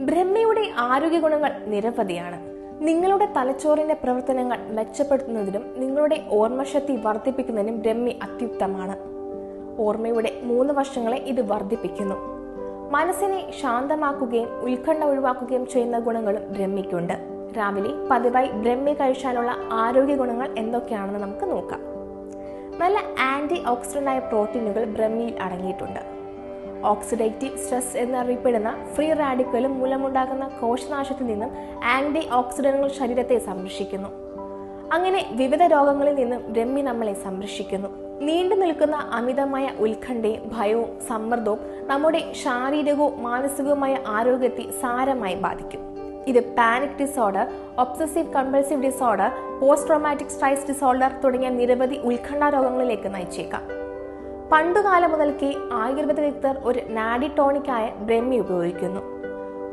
ബ്രഹ്മയുടെ ആരോഗ്യ ഗുണങ്ങൾ നിരവധിയാണ്. നിങ്ങളുടെ തലച്ചോറിന്റെ പ്രവർത്തനങ്ങൾ മെച്ചപ്പെടുത്തുന്നതിനും നിങ്ങളുടെ ഓർമ്മശക്തി വർദ്ധിപ്പിക്കുന്നതിനും ബ്രഹ്മി അത്യുക്തമാണ് ഓർമ്മയുടെ മൂന്ന് വശങ്ങളെ ഇത് വർദ്ധിപ്പിക്കുന്നു. മനസ്സിനെ ശാന്തമാക്കുകയും ഉത്കണ്ഠ ഒഴിവാക്കുകയും ചെയ്യുന്ന ഗുണങ്ങളും ബ്രഹ്മിക്കുണ്ട്. രാവിലെ പതിവായി ബ്രഹ്മി കഴിച്ചാലുള്ള ആരോഗ്യ ഗുണങ്ങൾ എന്തൊക്കെയാണെന്ന് നമുക്ക് നോക്കാം. നല്ല ആന്റി ഓക്സിഡന്റായ പ്രോട്ടീനുകൾ ബ്രഹ്മിയിൽ അടങ്ങിയിട്ടുണ്ട്. ഓക്സിഡേറ്റീവ് സ്ട്രെസ് എന്നറിയപ്പെടുന്ന ഫ്രീ റാഡിക്കലും മൂലമുണ്ടാകുന്ന കോശനാശത്തിൽ നിന്നും ആന്റി ഓക്സിഡന്റുകൾ ശരീരത്തെ സംരക്ഷിക്കുന്നു. അങ്ങനെ വിവിധ രോഗങ്ങളിൽ നിന്നും രമ്യ നമ്മളെ സംരക്ഷിക്കുന്നു. നീണ്ടു നിൽക്കുന്ന അമിതമായ ഉത്കണ്ഠയും ഭയവും സമ്മർദ്ദവും നമ്മുടെ ശാരീരികവും മാനസികവുമായ ആരോഗ്യത്തെ സാരമായി ബാധിക്കും. ഇത് panic disorder obsessive compulsive disorder post traumatic stress disorder തുടങ്ങിയ നിരവധി ഉത്കണ്ഠ രോഗങ്ങളിലേക്ക് നയിച്ചേക്കാം. പണ്ടുകാലം മുതൽക്കേ ആയുർവേദ വിദഗ്ധർ ഒരു നാഡി ടോണിക്കായ ബ്രഹ്മി ഉപയോഗിക്കുന്നു.